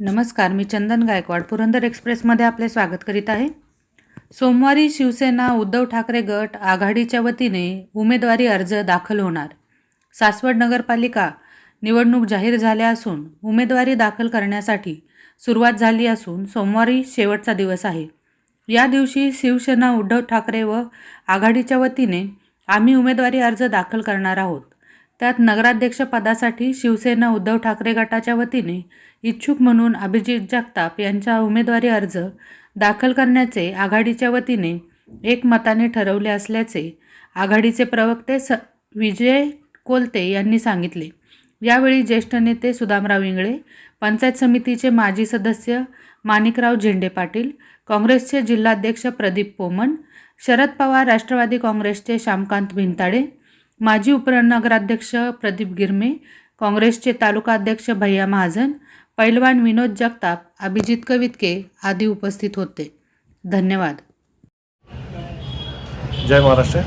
नमस्कार मी चंदन गायकवाड. पुरंदर एक्सप्रेसमध्ये आपले स्वागत करीत आहे. सोमवारी शिवसेना उद्धव ठाकरे गट आघाडीच्या वतीने उमेदवारी अर्ज दाखल होणार. सासवड नगरपालिका निवडणूक जाहीर झाल्या असून उमेदवारी दाखल करण्यासाठी सुरुवात झाली असून सोमवारी शेवटचा दिवस आहे. या दिवशी शिवसेना उद्धव ठाकरे व आघाडीच्या वतीने आम्ही उमेदवारी अर्ज दाखल करणार आहोत. त्यात नगराध्यक्ष पदासाठी शिवसेना उद्धव ठाकरे गटाच्या वतीने इच्छुक म्हणून अभिजित जगताप यांचा उमेदवारी अर्ज दाखल करण्याचे आघाडीच्या वतीने एकमताने ठरवले असल्याचे आघाडीचे प्रवक्ते स विजय कोलते यांनी सांगितले. यावेळी ज्येष्ठ नेते सुदामराव इंगळे पंचायत समितीचे माजी सदस्य माणिकराव झेंडे पाटील काँग्रेसचे जिल्हाध्यक्ष प्रदीप पोमन शरद पवार राष्ट्रवादी काँग्रेसचे श्यामकांत भिंताडे माजी उपनगराध्यक्ष प्रदीप गिरमे काँग्रेसचे तालुका अध्यक्ष भैया महाजन पैलवान विनोद जगताप अभिजित कवितके आदी उपस्थित होते. धन्यवाद. जय महाराष्ट्र.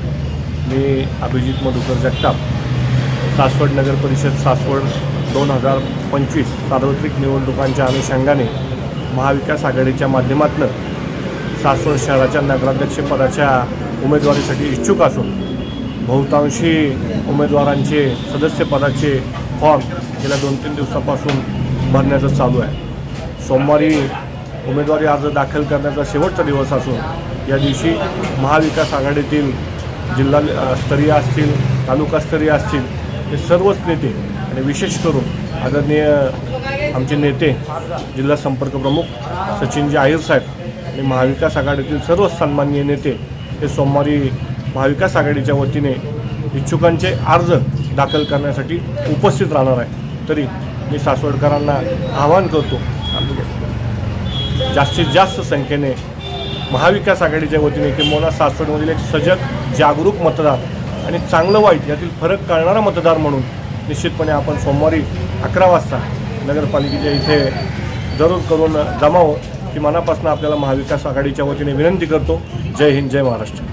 मी अभिजित मधुकर जगताप. सासवड नगर परिषद सासवड दोन हजार पंचवीस सार्वत्रिक निवडणुकांच्या अनुषंगाने महाविकास आघाडीच्या माध्यमातून सासवड शहराच्या नगराध्यक्षपदाच्या उमेदवारीसाठी इच्छुक असून बहुतांशी उमेदवारांचे सदस्यपदाचे फॉर्म गेल्या दोन तीन दिवसापासून भरण्याचं चालू आहे. सोमवारी उमेदवारी अर्ज दाखल करण्याचा शेवटचा दिवस असून या दिवशी महाविकास आघाडीतील जिल्हा स्तरीय असतील तालुकास्तरीय असतील हे सर्वच नेते आणि विशेष करून आदरणीय आमचे नेते जिल्हा संपर्क प्रमुख सचिनजी आहिर साहेब आणि महाविकास आघाडीतील सर्व सन्माननीय नेते हे सोमवारी महाविकास आघाडीच्या वतीने इच्छुकांचे अर्ज दाखल करण्यासाठी उपस्थित राहणार आहे. तरी मी सासवडकरांना आवाहन करतो जास्तीत जास्त संख्येने महाविकास आघाडीच्या वतीने किंवा सासवडमधील एक सजग जागरूक मतदार आणि चांगलं वाईट यातील फरक कळणारा मतदार म्हणून निश्चितपणे आपण सोमवारी अकरा वाजता नगरपालिकेच्या इथे जरूर करून जमावं की मनापासून आपल्याला महाविकास आघाडीच्या वतीने विनंती करतो. जय हिंद जय महाराष्ट्र.